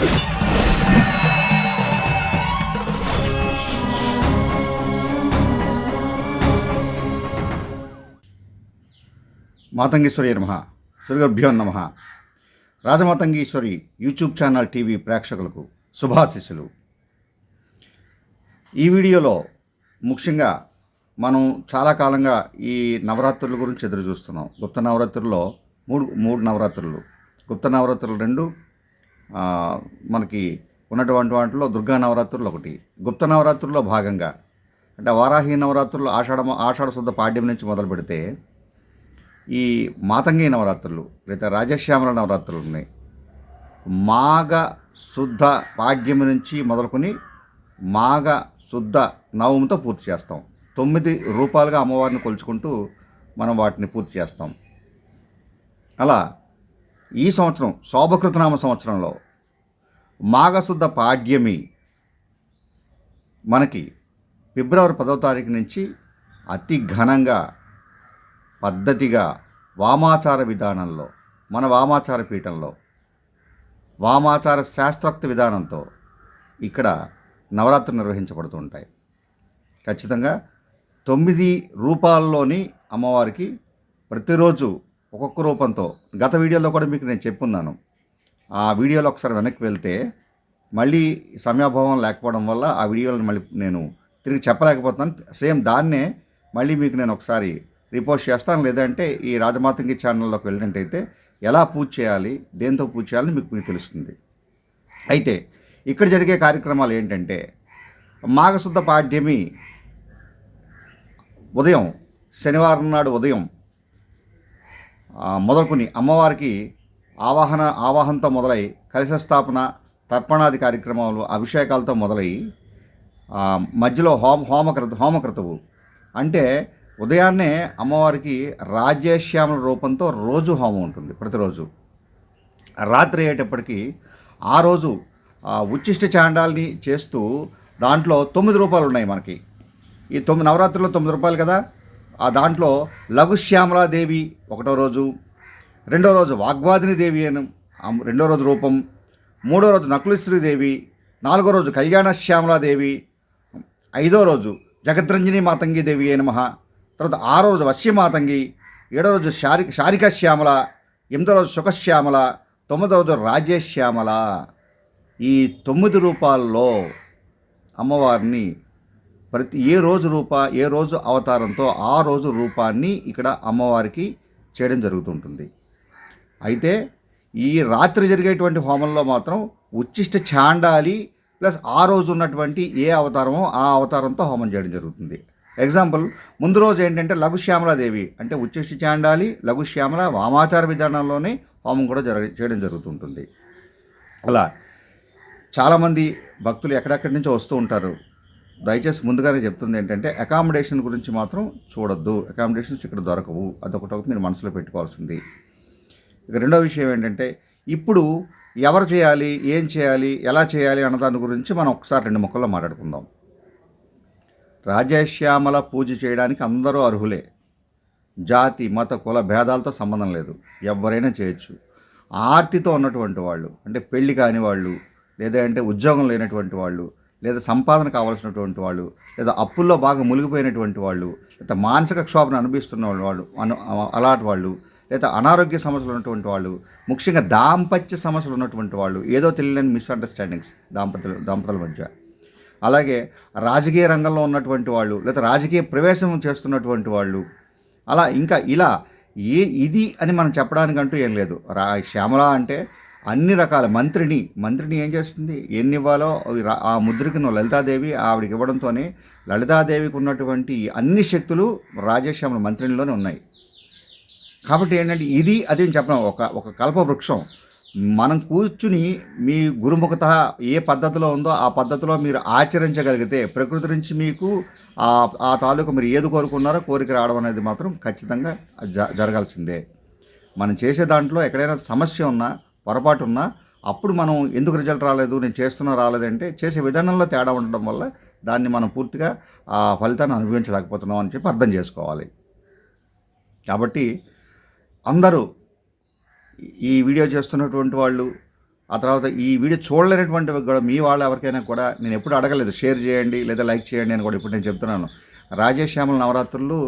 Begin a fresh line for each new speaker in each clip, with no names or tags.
మాతంగేశ్వరి నమ. శ్రీగర్భ్యో నమ. రాజమాతంగేశ్వరి YouTube channel TV ప్రేక్షకులకు శుభాశిస్సులు. ఈ వీడియోలో ముఖ్యంగా మనం చాలా కాలంగా ఈ నవరాత్రుల గురించి ఎదురు చూస్తున్నాం. గుప్త నవరాత్రుల్లో మూడు మూడు నవరాత్రులు. గుప్త నవరాత్రులు రెండు మనకి ఉన్నటువంటి వాటిలో దుర్గా నవరాత్రులు ఒకటి గుప్త నవరాత్రుల్లో భాగంగా అంటే వారాహి నవరాత్రులు ఆషాఢ ఆషాఢ శుద్ధ పాడ్యం నుంచి మొదలు పెడితే ఈ మాతంగి నవరాత్రులు లేదా రాజశ్యామల నవరాత్రులు ఉన్నాయి. మాఘ శుద్ధ పాడ్యం నుంచి మొదలుకొని మాఘ శుద్ధ నవమితో పూర్తి చేస్తాం. తొమ్మిది రూపాలుగా అమ్మవారిని కొలుచుకుంటూ మనం వాటిని పూర్తి చేస్తాం. అలా ఈ సంవత్సరం శోభకృతనామ సంవత్సరంలో మాఘశుద్ధ పాడ్యమి మనకి ఫిబ్రవరి పదవ తారీఖు నుంచి అతి ఘనంగా పద్ధతిగా వామాచార విధానంలో మన వామాచార పీఠంలో వామాచార శాస్త్రోక్త విధానంతో ఇక్కడ నవరాత్రులు నిర్వహించబడుతూ ఉంటాయి. ఖచ్చితంగా తొమ్మిది రూపాల్లోని అమ్మవారికి ప్రతిరోజు ఒక్కొక్క రూపంతో. గత వీడియోలో కూడా మీకు నేను చెప్పున్నాను. ఆ వీడియోలో ఒకసారి వెనక్కి వెళ్తే మళ్ళీ సమయాభావం లేకపోవడం వల్ల ఆ వీడియోలను మళ్ళీ నేను తిరిగి చెప్పలేకపోతున్నాను. సేమ్ దాన్నే మళ్ళీ మీకు నేను ఒకసారి రిపోర్ట్ చేస్తాను. లేదంటే ఈ రాజమాతంగి ఛానల్లోకి వెళ్ళినట్టయితే ఎలా పూజ చేయాలి దేంతో పూజ చేయాలని మీకు మీకు తెలుస్తుంది. అయితే ఇక్కడ జరిగే కార్యక్రమాలు ఏంటంటే మాఘశుద్ధ పాడ్యమి ఉదయం శనివారం నాడు ఉదయం మొదలుకొని అమ్మవారికి ఆవాహన ఆవాహనతో మొదలై కలశ స్థాపన తర్పణాది కార్యక్రమాలు అభిషేకాలతో మొదలై మధ్యలో హోమ హోమకృత హోమకృతువు. అంటే ఉదయాన్నే అమ్మవారికి రాజ్యశ్యామల రూపంతో రోజు హోమం ఉంటుంది ప్రతిరోజు. రాత్రి అయ్యేటప్పటికీ ఆ రోజు ఉచ్చిష్ట చాండాల్ని చేస్తూ దాంట్లో తొమ్మిది రూపాయలు ఉన్నాయి మనకి. ఈ తొమ్మిది నవరాత్రుల్లో తొమ్మిది రూపాయలు కదా? ఆ దాంట్లో లఘుశ్యామలాదేవి ఒకటో రోజు రెండో రోజు వాగ్వాదిని దేవి అని రెండో రోజు రూపం మూడో రోజు నకులేశ్వరిదేవి నాలుగో రోజు కళ్యాణ శ్యామలాదేవి ఐదో రోజు జగద్రంజని మాతంగి దేవి అయిన మహా తర్వాత ఆరో రోజు వశ్యమాతంగి ఏడో రోజు శారి శారిక శ్యామల ఎనిమిదో రోజు సుఖశ్యామల తొమ్మిదో రోజు రాజేశ్యామల ఈ తొమ్మిది రూపాల్లో అమ్మవారిని ప్రతి ఏ రోజు రూప ఏ రోజు అవతారంతో ఆ రోజు రూపాన్ని ఇక్కడ అమ్మవారికి చేయడం జరుగుతుంటుంది. అయితే ఈ రాత్రి జరిగేటువంటి హోమంలో మాత్రం ఉచ్చిష్ట చాండాలి ప్లస్ ఆ రోజు ఉన్నటువంటి ఏ అవతారమో ఆ అవతారంతో హోమం చేయడం జరుగుతుంది. ఎగ్జాంపుల్ ముందు రోజు ఏంటంటే లఘుశ్యామలాదేవి అంటే ఉచ్చిష్ట చాండాలి లఘుశ్యామల వామాచార విధానంలోనే హోమం కూడా జరగ చేయడం జరుగుతుంటుంది. అలా చాలామంది భక్తులు ఎక్కడెక్కడి నుంచో వస్తూ ఉంటారు. దయచేసి ముందుగానే చెప్తుంది ఏంటంటే అకామిడేషన్ గురించి మాత్రం చూడొద్దు. అకామిడేషన్స్ ఇక్కడ దొరకవు. అదొకటి మీరు మనసులో పెట్టుకోవాల్సింది. ఇక రెండో విషయం ఏంటంటే ఇప్పుడు ఎవరు చేయాలి ఏం చేయాలి ఎలా చేయాలి అన్న దాని గురించి మనం ఒకసారి రెండు మొక్కల్లో మాట్లాడుకుందాం. రాజశ్యామల పూజ చేయడానికి అందరూ అర్హులే. జాతి మత కుల భేదాలతో సంబంధం లేదు. ఎవరైనా చేయొచ్చు. ఆర్తితో ఉన్నటువంటి వాళ్ళు అంటే పెళ్ళి కాని వాళ్ళు లేదంటే ఉద్యోగం లేనటువంటి వాళ్ళు లేదా సంపాదన కావాల్సినటువంటి వాళ్ళు లేదా అప్పుల్లో బాగా మునిగిపోయినటువంటి వాళ్ళు లేదా మానసిక క్షోభను అనుభవిస్తున్న వాళ్ళు అను అలాంటి వాళ్ళు లేదా అనారోగ్య సమస్యలు ఉన్నటువంటి వాళ్ళు ముఖ్యంగా దాంపత్య సమస్యలు ఉన్నటువంటి వాళ్ళు ఏదో తెలియని మిస్అండర్స్టాండింగ్స్ దాంపత్య దంపతుల మధ్య. అలాగే రాజకీయ రంగంలో ఉన్నటువంటి వాళ్ళు లేదా రాజకీయ ప్రవేశం చేస్తున్నటువంటి వాళ్ళు అలా ఇంకా ఇలా ఏ ఇది అని మనం చెప్పడానికంటూ ఏం లేదు. రా శ్యామల అంటే అన్ని రకాల మంత్రిని మంత్రిని ఏం చేస్తుంది? ఎన్ని ఇవ్వాలో ఆ ముద్రకి లలితాదేవి ఆవిడకి ఇవ్వడంతోనే లలితాదేవికి ఉన్నటువంటి అన్ని శక్తులు రాజశ్యామల మంత్రినిలోనే ఉన్నాయి. కాబట్టి ఏంటంటే ఇది అది అని చెప్పడం ఒక ఒక కల్పవృక్షం మనం కూర్చుని మీ గురుముఖత ఏ పద్ధతిలో ఉందో ఆ పద్ధతిలో మీరు ఆచరించగలిగితే ప్రకృతి నుంచి మీకు ఆ ఆ తాలూకు మీరు ఏది కోరుకున్నారో కోరిక రావడం అనేది మాత్రం ఖచ్చితంగా జ జరగాల్సిందే. మనం చేసే దాంట్లో ఎక్కడైనా సమస్య ఉన్నా పొరపాటు ఉన్నా అప్పుడు మనం ఎందుకు రిజల్ట్ రాలేదు నేను చేస్తున్నా రాలేదంటే చేసే విధానంలో తేడా ఉండడం వల్ల దాన్ని మనం పూర్తిగా ఆ ఫలితాన్ని అనుభవించలేకపోతున్నాం అని చెప్పి అర్థం చేసుకోవాలి. కాబట్టి అందరూ ఈ వీడియో చేస్తున్నటువంటి వాళ్ళు ఆ తర్వాత ఈ వీడియో చూడలేనటువంటి కూడా మీ వాళ్ళు ఎవరికైనా కూడా నేను ఎప్పుడు అడగలేదు. షేర్ చేయండి లేదా లైక్ చేయండి అని కూడా ఇప్పుడు నేను చెప్తున్నాను. రాజేశ్యామల నవరాత్రులు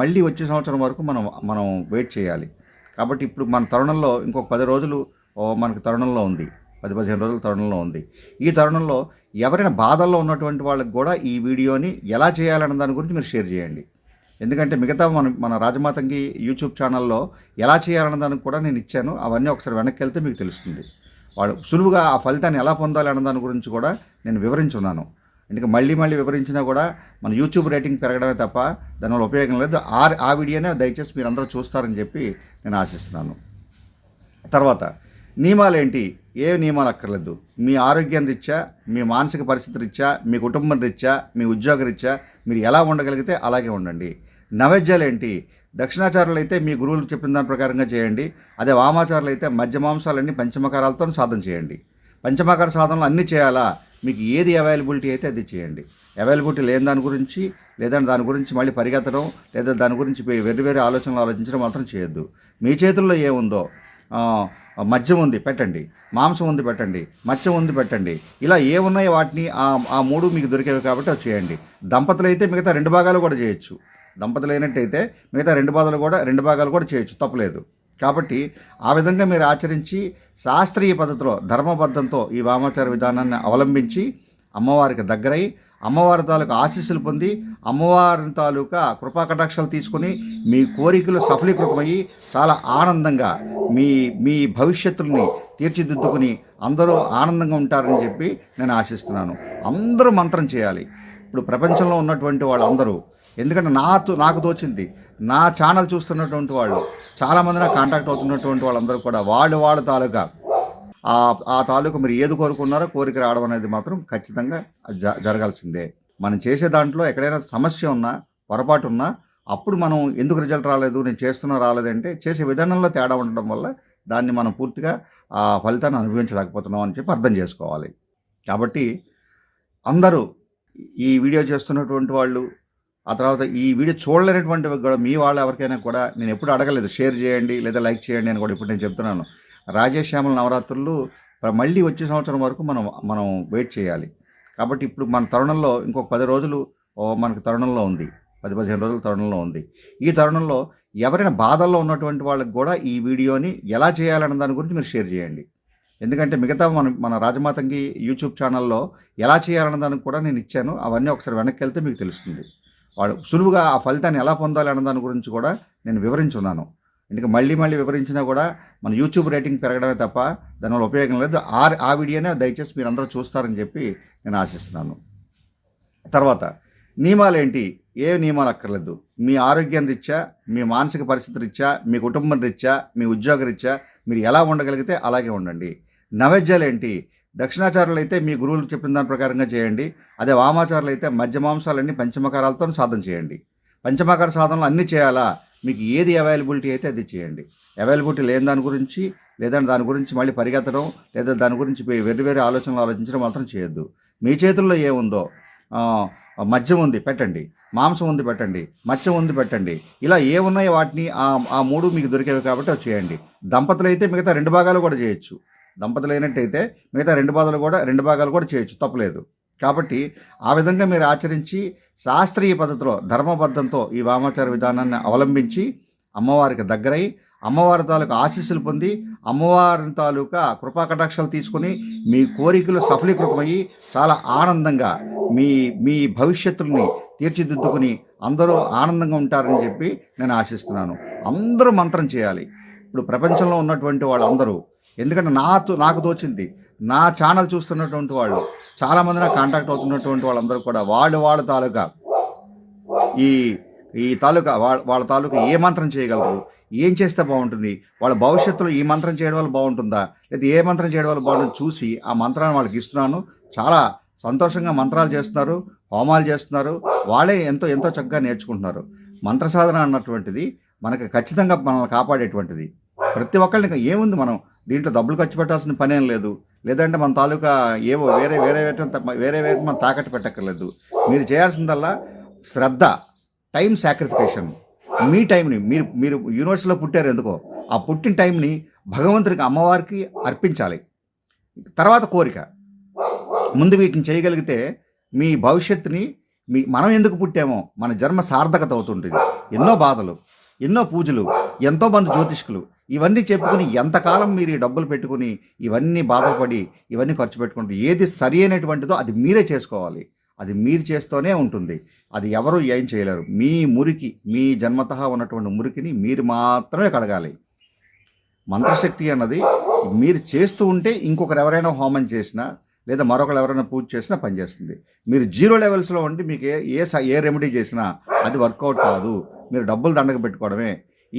మళ్ళీ వచ్చే సంవత్సరం వరకు మనం మనం వెయిట్ చేయాలి. కాబట్టి ఇప్పుడు మన తరుణంలో ఇంకొక పది రోజులు మనకు తరుణంలో ఉంది. పది పదిహేను రోజుల తరుణంలో ఉంది. ఈ తరుణంలో ఎవరైనా బాధల్లో ఉన్నటువంటి వాళ్ళకి కూడా ఈ వీడియోని ఎలా చేయాలన్న దాని గురించి మీరు షేర్ చేయండి. ఎందుకంటే మిగతా మన మన రాజమాతంగి యూట్యూబ్ ఛానల్లో ఎలా చేయాలన్న దానికి కూడా నేను ఇచ్చాను. అవన్నీ ఒకసారి వెనక్కి వెళ్తే మీకు తెలుస్తుంది. వాడు సులువుగా ఆ ఫలితాన్ని ఎలా పొందాలి అన్న దాని గురించి కూడా నేను వివరించున్నాను. ఎందుకంటే మళ్ళీ మళ్ళీ వివరించినా కూడా మన యూట్యూబ్ రేటింగ్ పెరగడమే తప్ప దానివల్ల ఉపయోగం లేదు. ఆ ఆ వీడియోనే దయచేసి మీరు అందరూ చూస్తారని చెప్పి నేను ఆశిస్తున్నాను. తర్వాత నియమాలు ఏంటి ఏ నియమాలు అక్కర్లేదు. మీ ఆరోగ్యం రీత్యా మీ మానసిక పరిస్థితి రీత్యా మీ కుటుంబం రీత్యా మీ ఉద్యోగ రీత్యా మీరు ఎలా ఉండగలిగితే అలాగే ఉండండి. నైవేద్యాలు ఏంటి దక్షిణాచారులు అయితే మీ గురువులు చెప్పిన దాని ప్రకారంగా చేయండి. అదే వామాచారులు అయితే మధ్య మాంసాలన్నీ పంచమకారాలతో సాధన చేయండి. పంచమకార సాధనలు అన్నీ చేయాలా? మీకు ఏది అవైలబిలిటీ అయితే అది చేయండి. అవైలబిలిటీ లేని దాని గురించి లేదంటే దాని గురించి మళ్ళీ పరిగెత్తడం లేదా దాని గురించి వేరు వేరే ఆలోచనలు ఆలోచించడం మాత్రం చేయొద్దు. మీ చేతుల్లో ఏముందో మద్యం ఉంది పెట్టండి. మాంసం ఉంది పెట్టండి. మత్స్యం ఉంది పెట్టండి. ఇలా ఏ ఉన్నాయో వాటిని ఆ ఆ మూడు మీకు దొరికేవి కాబట్టి అవి చేయండి. దంపతులు అయితే మిగతా రెండు భాగాలు కూడా చేయొచ్చు. దంపతులు అయినట్టయితే మిగతా రెండు భాగాలు కూడా రెండు భాగాలు కూడా చేయొచ్చు తప్పలేదు. కాబట్టి ఆ విధంగా మీరు ఆచరించి శాస్త్రీయ పద్ధతిలో ధర్మబద్ధంతో ఈ వామాచార విధానాన్ని అవలంబించి అమ్మవారికి దగ్గరై అమ్మవారి తాలూకా ఆశీస్సులు పొంది అమ్మవారి తాలూకా కృపా తీసుకొని మీ కోరికలు సఫలీకృతమయ్యి చాలా ఆనందంగా మీ మీ భవిష్యత్తుల్ని తీర్చిదిద్దుకుని అందరూ ఆనందంగా ఉంటారని చెప్పి నేను ఆశిస్తున్నాను. అందరూ మంత్రం చేయాలి. ఇప్పుడు ప్రపంచంలో ఉన్నటువంటి వాళ్ళందరూ ఎందుకంటే నాకు నాకు తోచింది నా ఛానల్ చూస్తున్నటువంటి వాళ్ళు చాలామంది నాకు కాంటాక్ట్ అవుతున్నటువంటి వాళ్ళందరూ కూడా వాళ్ళు వాళ్ళ తాలూకా ఆ ఆ తాలూకా మీరు ఏది కోరుకున్నారో కోరిక రావడం అనేది మాత్రం ఖచ్చితంగా జ జరగాల్సిందే. మనం చేసే దాంట్లో ఎక్కడైనా సమస్య ఉన్నా పొరపాటు ఉన్నా అప్పుడు మనం ఎందుకు రిజల్ట్ రాలేదు నేను చేస్తున్నా రాలేదంటే చేసే విధానంలో తేడా ఉండడం వల్ల దాన్ని మనం పూర్తిగా ఆ ఫలితాన్ని అనుభవించలేకపోతున్నాం అని చెప్పి అర్థం చేసుకోవాలి. కాబట్టి అందరూ ఈ వీడియో చేస్తున్నటువంటి వాళ్ళు ఆ తర్వాత ఈ వీడియో చూడలేనటువంటి కూడా మీ వాళ్ళు ఎవరికైనా కూడా నేను ఎప్పుడు అడగలేదు. షేర్ చేయండి లేదా లైక్ చేయండి అని కూడా ఇప్పుడు నేను చెప్తున్నాను. రాజేశ్యామల నవరాత్రులు మళ్ళీ వచ్చే సంవత్సరం వరకు మనం మనం వెయిట్ చేయాలి. కాబట్టి ఇప్పుడు మన తరుణంలో ఇంకొక పది రోజులు మనకు తరుణంలో ఉంది. పది పదిహేను రోజుల తరుణంలో ఉంది. ఈ తరుణంలో ఎవరైనా బాధల్లో ఉన్నటువంటి వాళ్ళకి కూడా ఈ వీడియోని ఎలా చేయాలన్న దాని గురించి మీరు షేర్ చేయండి. ఎందుకంటే మిగతా మన మన రాజమాతంగి యూట్యూబ్ ఛానల్లో ఎలా చేయాలన్న దానికి కూడా నేను ఇచ్చాను. అవన్నీ ఒకసారి వెనక్కి వెళ్తే మీకు తెలుస్తుంది. వాడు సులువుగా ఆ ఫలితాన్ని ఎలా పొందాలి అన్న దాని గురించి కూడా నేను వివరించున్నాను. ఎందుకంటే మళ్ళీ మళ్ళీ వివరించినా కూడా మన యూట్యూబ్ రేటింగ్ పెరగడమే తప్ప దానివల్ల ఉపయోగం లేదు. ఆ ఆ వీడియోనే దయచేసి మీరు అందరూ చూస్తారని చెప్పి నేను ఆశిస్తున్నాను. తర్వాత నియమాలు ఏంటి? ఏ నియమాలు అక్కర్లేదు. మీ ఆరోగ్యం రీత్యా మీ మానసిక పరిస్థితి రీత్యా మీ కుటుంబం రీత్యా మీ ఉద్యోగ రీత్యా మీరు ఎలా ఉండగలిగితే అలాగే ఉండండి. నైవేద్యాలు ఏంటి? దక్షిణాచారులు అయితే మీ గురువులు చెప్పిన దాని ప్రకారంగా చేయండి. అదే వామాచారులు అయితే మధ్య మాంసాలన్నీ పంచమకారాలతో సాధన చేయండి. పంచమకార సాధనలు అన్నీ చేయాలా? మీకు ఏది అవైలబిలిటీ అయితే అది చేయండి. అవైలబిలిటీ లేని దాని గురించి లేదంటే దాని గురించి మళ్ళీ పరిగెత్తడం లేదా దాని గురించి వేరు వేరే ఆలోచనలు ఆలోచించడం మాత్రం చేయొద్దు. మీ చేతుల్లో ఏముందో మద్యం ఉంది పెట్టండి. మాంసం ఉంది పెట్టండి. మత్స్యం ఉంది పెట్టండి. ఇలా ఏ ఉన్నాయో వాటిని ఆ ఆ మూడు మీకు దొరికేవి కాబట్టి అవి చేయండి. దంపతులు అయితే మిగతా రెండు భాగాలు కూడా చేయొచ్చు. దంపతులు అయినట్టయితే మిగతా రెండు భాగాలు కూడా రెండు భాగాలు కూడా చేయొచ్చు. తప్పలేదు. కాబట్టి ఆ విధంగా మీరు ఆచరించి శాస్త్రీయ పద్ధతిలో ధర్మబద్ధంతో ఈ వామాచార విధానాన్ని అవలంబించి అమ్మవారికి దగ్గరై అమ్మవారి తాలూకా ఆశీస్సులు పొంది అమ్మవారి తాలూకా కృపాకటాక్షాలు తీసుకుని మీ కోరికలు సఫలీకృతమయ్యి చాలా ఆనందంగా మీ మీ భవిష్యత్తుల్ని తీర్చిదిద్దుకుని అందరూ ఆనందంగా ఉంటారని చెప్పి నేను ఆశిస్తున్నాను. అందరూ మంత్రం చేయాలి. ఇప్పుడు ప్రపంచంలో ఉన్నటువంటి వాళ్ళందరూ ఎందుకంటే నాకు నాకు తోచింది నా ఛానల్ చూస్తున్నటువంటి వాళ్ళు చాలామంది నాకు కాంటాక్ట్ అవుతున్నటువంటి వాళ్ళందరూ కూడా వాళ్ళు వాళ్ళ తాలూకా ఈ ఈ తాలూకా వాళ్ళ వాళ్ళ తాలూకా ఏ మంత్రం చేయగలరు? ఏం చేస్తే బాగుంటుంది? వాళ్ళ భవిష్యత్తులో ఈ మంత్రం చేయడం వల్ల బాగుంటుందా? లేదా ఏ మంత్రం చేయడం వల్ల బాగుంటుంది చూసి ఆ మంత్రాన్ని వాళ్ళకి ఇస్తున్నాను. చాలా సంతోషంగా మంత్రాలు చేస్తున్నారు హోమాలు చేస్తున్నారు. వాళ్ళే ఎంతో ఎంతో చక్కగా నేర్చుకుంటున్నారు. మంత్ర సాధన అన్నటువంటిది మనకి ఖచ్చితంగా మనల్ని కాపాడేటువంటిది. ప్రతి ఒక్కళ్ళని ఇంకా ఏముంది మనం దీంట్లో డబ్బులు ఖర్చు పెట్టాల్సిన పనేం లేదు. లేదంటే మన తాలూకా ఏవో వేరే వేరే వేరే వేరే వేరే మనం తాకట్టు పెట్టక్కర్లేదు. మీరు చేయాల్సిందల్లా శ్రద్ధ టైం సాక్రిఫికేషన్. మీ టైంని మీరు మీరు యూనివర్సిటీలో పుట్టారు ఎందుకో ఆ పుట్టిన టైంని భగవంతుడికి అమ్మవారికి అర్పించాలి. తర్వాత కోరిక. ముందు వీటిని చేయగలిగితే మీ భవిష్యత్తుని మీ మనం ఎందుకు పుట్టామో మన జన్మ సార్థకత అవుతుంటుంది. ఎన్నో బాధలు ఎన్నో పూజలు ఎంతోమంది జ్యోతిష్కులు ఇవన్నీ చెప్పుకుని ఎంతకాలం మీరు ఈ డబ్బులు పెట్టుకుని ఇవన్నీ బాధపడి ఇవన్నీ ఖర్చు పెట్టుకుంటూ ఏది సరి అయినటువంటిదో అది మీరే చేసుకోవాలి. అది మీరు చేస్తూనే ఉంటుంది. అది ఎవరు ఏం చేయలేరు. మీ మురికి మీ జన్మత ఉన్నటువంటి మురికిని మీరు మాత్రమే కడగాలి. మంత్రశక్తి అన్నది మీరు చేస్తూ ఉంటే ఇంకొకరు ఎవరైనా హోమం చేసినా లేదా మరొకరు ఎవరైనా పూజ చేసినా పనిచేస్తుంది మీరు జీరో లెవెల్స్లో ఉండి మీకు ఏ ఏ స- ఏ రెమెడీ చేసినా అది వర్కౌట్ కాదు. మీరు డబ్బులు దండగ పెట్టుకోవడమే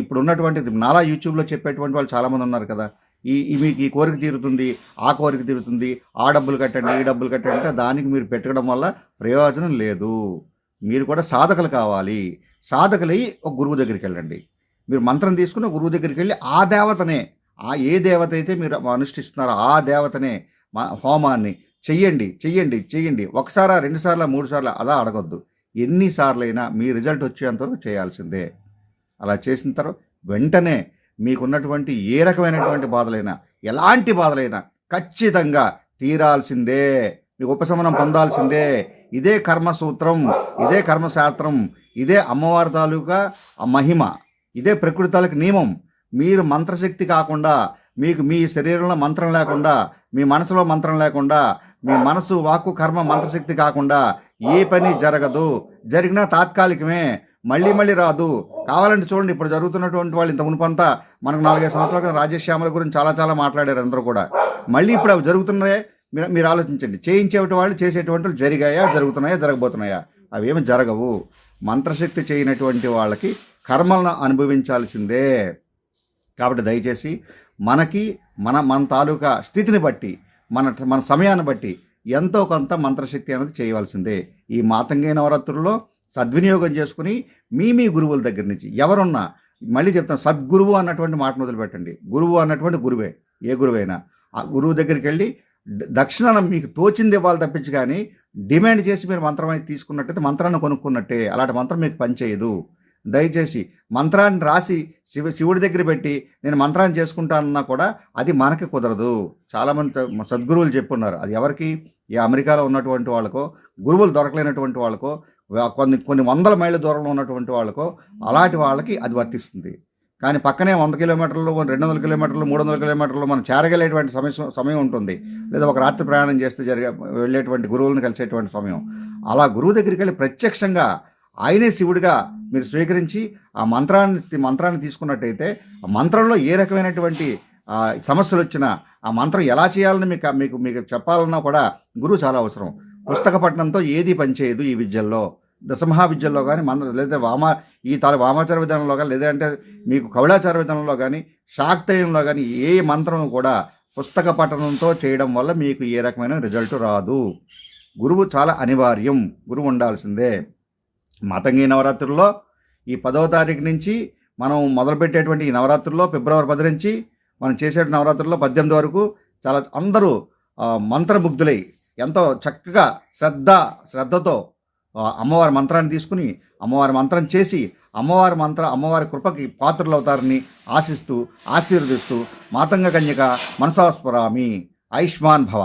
ఇప్పుడు ఉన్నటువంటి నాలా యూట్యూబ్లో చెప్పేటువంటి వాళ్ళు చాలామంది ఉన్నారు కదా. ఈ మీకు ఈ కోరిక తీరుతుంది ఆ కోరిక తీరుతుంది ఆ డబ్బులు కట్టండి ఈ డబ్బులు కట్టండి అంటే దానికి మీరు పెట్టడం వల్ల ప్రయోజనం లేదు. మీరు కూడా సాధకులు కావాలి. సాధకులై ఒక గురువు దగ్గరికి వెళ్ళండి. మీరు మంత్రం తీసుకుని గురువు దగ్గరికి వెళ్ళి ఆ దేవతనే ఆ ఏ దేవత అయితే మీరు అనుష్ఠిస్తున్నారో ఆ దేవతనే మా హోమాన్ని చెయ్యండి చెయ్యండి చెయ్యండి. ఒకసారా రెండుసార్లు మూడు సార్లు అలా అడగొద్దు. ఎన్నిసార్లైనా మీ రిజల్ట్ వచ్చేంతవరకు చేయాల్సిందే. అలా చేసిన తర్వాత వెంటనే మీకున్నటువంటి ఏ రకమైనటువంటి బాధలైనా ఎలాంటి బాధలైనా ఖచ్చితంగా తీరాల్సిందే. మీకు ఉపశమనం పొందాల్సిందే. ఇదే కర్మసూత్రం ఇదే కర్మశాస్త్రం ఇదే అమ్మవారి తాలూకా ఆ మహిమ ఇదే ప్రకృతి తాలూకు నియమం. మీరు మంత్రశక్తి కాకుండా మీకు మీ శరీరంలో మంత్రం లేకుండా మీ మనసులో మంత్రం లేకుండా మీ మనసు వాక్కు కర్మ మంత్రశక్తి కాకుండా ఏ పని జరగదు. జరిగినా తాత్కాలికమే మళ్ళీ మళ్ళీ రాదు. కావాలంటే చూడండి ఇప్పుడు జరుగుతున్నటువంటి వాళ్ళు ఇంత మునుపంతా మనకు నాలుగైదు సంవత్సరాల క్రితం రాజేష్ శ్యామల గురించి చాలా చాలా మాట్లాడారు అందరూ కూడా. మళ్ళీ ఇప్పుడు అవి జరుగుతున్నాయే మీరు మీరు ఆలోచించండి. చేయించేటి వాళ్ళు చేసేటువంటి వాళ్ళు జరిగాయా జరుగుతున్నాయా జరగబోతున్నాయా? అవి ఏమి జరగవు. మంత్రశక్తి చేయనటువంటి వాళ్ళకి కర్మలను అనుభవించాల్సిందే. కాబట్టి దయచేసి మనకి మన మన తాలూకా స్థితిని బట్టి మన మన సమయాన్ని బట్టి ఎంతో కొంత మంత్రశక్తి అనేది చేయవలసిందే. ఈ మాతంగి నవరాత్రుల్లో సద్వినియోగం చేసుకుని మీ మీ గురువుల దగ్గర నుంచి ఎవరున్నా మళ్ళీ చెప్తాను సద్గురువు అన్నటువంటి మాట మొదలుపెట్టండి. గురువు అన్నటువంటి గురువే ఏ గురువైనా. ఆ గురువు దగ్గరికి వెళ్ళి దక్షిణ మీకు తోచింది ఇవ్వాలి తప్పించి కానీ డిమాండ్ చేసి మీరు మంత్రం అయితే తీసుకున్నట్టయితే మంత్రాన్ని కొనుక్కున్నట్టే. అలాంటి మంత్రం మీకు పనిచేయదు. దయచేసి మంత్రాన్ని రాసి శివ శివుడి దగ్గర పెట్టి నేను మంత్రాన్ని చేసుకుంటానన్నా కూడా అది మనకి కుదరదు. చాలామంది సద్గురువులు చెప్పున్నారు అది ఎవరికి? ఈ అమెరికాలో ఉన్నటువంటి వాళ్ళకో గురువులు దొరకలేనటువంటి వాళ్ళకో కొన్ని కొన్ని వందల మైళ్ళ దూరంలో ఉన్నటువంటి వాళ్ళకో అలాంటి వాళ్ళకి అది వర్తిస్తుంది. కానీ పక్కనే వంద కిలోమీటర్లు రెండు వందల కిలోమీటర్లు మూడు వందల కిలోమీటర్లు మనం చేరగలేటువంటి సమయం సమయం ఉంటుంది. లేదా ఒక రాత్రి ప్రయాణం చేస్తే జరిగే వెళ్ళేటువంటి గురువులను కలిసేటువంటి సమయం. అలా గురువు దగ్గరికి వెళ్ళి ప్రత్యక్షంగా ఆయనే శివుడిగా మీరు స్వీకరించి ఆ మంత్రాన్ని మంత్రాన్ని తీసుకున్నట్టయితే ఆ మంత్రంలో ఏ రకమైనటువంటి సమస్యలు వచ్చినా ఆ మంత్రం ఎలా చేయాలని మీకు మీకు మీకు చెప్పాలన్నా కూడా గురువు చాలా అవసరం. పుస్తక పఠనంతో ఏది పనిచేయదు ఈ విద్యల్లో? దశమహా విద్యల్లో కానీ మన లేదా వామా ఈ తాల వామాచార విధానంలో కానీ లేదంటే మీకు కౌళాచార విధానంలో కానీ శాక్తయంలో కానీ ఏ మంత్రం కూడా పుస్తక పఠనంతో చేయడం వల్ల మీకు ఏ రకమైన రిజల్ట్ రాదు. గురువు చాలా అనివార్యం. గురువు ఉండాల్సిందే. మాతంగి నవరాత్రుల్లో ఈ పదవ తారీఖు నుంచి మనం మొదలుపెట్టేటువంటి ఈ నవరాత్రుల్లో ఫిబ్రవరి పది నుంచి మనం చేసే నవరాత్రుల్లో పద్దెనిమిది వరకు చాలా అందరూ మంత్రముగ్ధులై ఎంతో చక్కగా శ్రద్ధ శ్రద్ధతో అమ్మవారి మంత్రాన్ని తీసుకుని అమ్మవారి మంత్రం చేసి అమ్మవారి మంత్ర అమ్మవారి కృపకి పాత్రలు అవుతారని ఆశిస్తూ ఆశీర్వదిస్తూ మాతంగ కన్యక మనసాస్పురామి ఆయుష్మాన్ భవ.